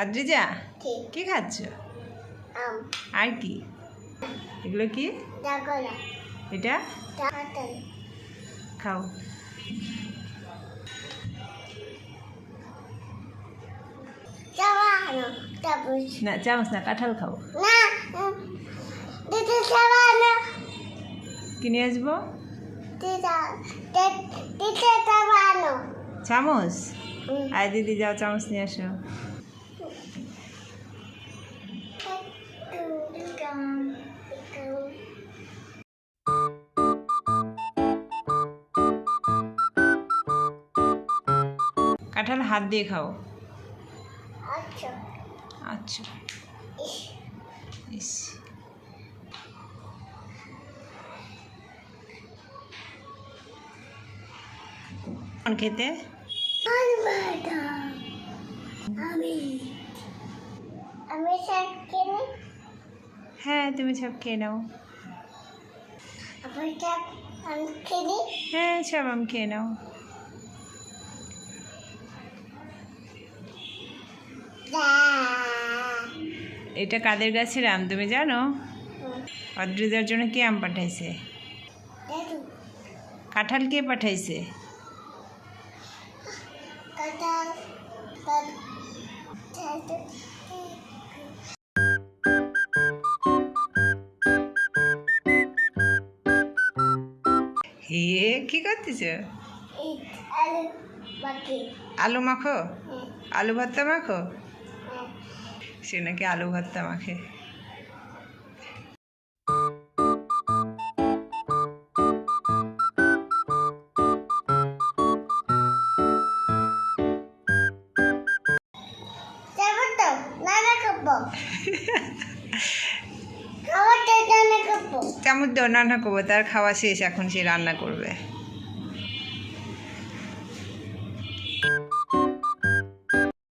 আদ্রিজা কি? খাচ্ছ? আর কি? এগুলো কি? এটা? খাও। না চামচ না কাঁঠাল খাও। কিনে আসব? চামচ? আর দিদি যাও চামচ নিয়ে আসো। কাঁঠাল হাত দিয়ে খাও। আচ্ছা। আচ্ছা। ইস। খেতে? হ্যাঁ তুমি সব খেয়ে নাও। হ্যাঁ সব আম খেয়ে নাও। এটা কাদের গাছের আম তুমি জানো? অদ্রিজার জন্য কে আম পাঠাইছে? কাঁঠাল কে পাঠাইছে? হে কি করতেছ? আলু মাখো। আলু ভর্তা মাখো? সে নাকি আলু ভর্তা মাখে। চামচ দাও রান্না করব তার খাওয়া শেষ এখন সে রান্না করবে।